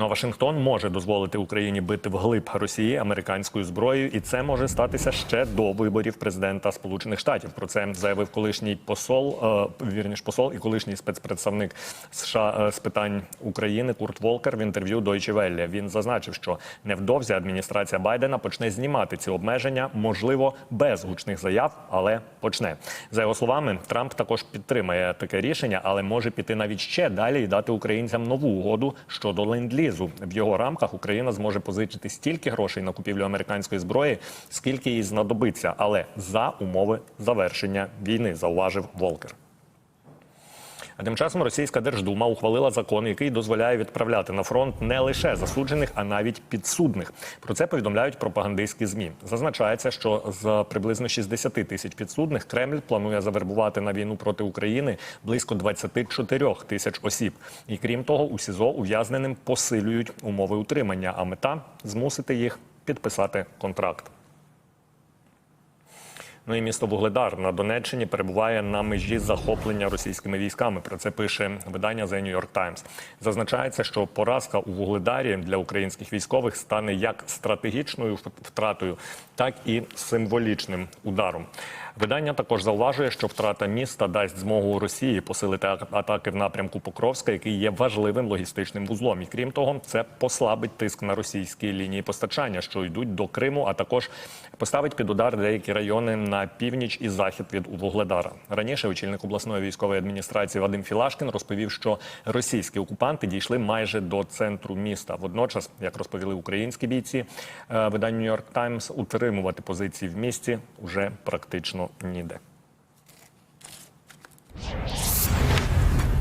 Ну, Вашингтон може дозволити Україні бити вглиб Росії американською зброєю, і це може статися ще до виборів президента Сполучених Штатів. Про це заявив колишній посол, е, вірніш посол і колишній спецпредставник США е, з питань України Курт Волкер в інтерв'ю Deutsche Welle. Він зазначив, що невдовзі адміністрація Байдена почне знімати ці обмеження, можливо, без гучних заяв, але почне. За його словами, Трамп також підтримає таке рішення, але може піти навіть ще далі і дати українцям нову угоду щодо ленд-лізу. В його рамках Україна зможе позичити стільки грошей на купівлю американської зброї, скільки їй знадобиться, але за умови завершення війни, зауважив Волкер. А тим часом російська держдума ухвалила закон, який дозволяє відправляти на фронт не лише засуджених, а навіть підсудних. Про це повідомляють пропагандистські змі. Зазначається, що з приблизно 60 тисяч підсудних Кремль планує завербувати на війну проти України близько 24 тисяч осіб. І крім того, у СІЗО ув'язненим посилюють умови утримання. А мета змусити їх підписати контракт. Ну і місто Вугледар на Донеччині перебуває на межі захоплення російськими військами. Про це пише видання The New York Times. Зазначається, що поразка у Вугледарі для українських військових стане як стратегічною втратою, так і символічним ударом. Видання також зауважує, що втрата міста дасть змогу Росії посилити атаки в напрямку Покровська, який є важливим логістичним вузлом. І крім того, це послабить тиск на російські лінії постачання, що йдуть до Криму, а також поставить під удар деякі райони на північ і захід від Вугледара. Раніше очільник обласної військової адміністрації Вадим Філашкін розповів, що російські окупанти дійшли майже до центру міста. Водночас, як розповіли українські бійці, е, New York Times, утримувати позиції в місті вже практично ніде.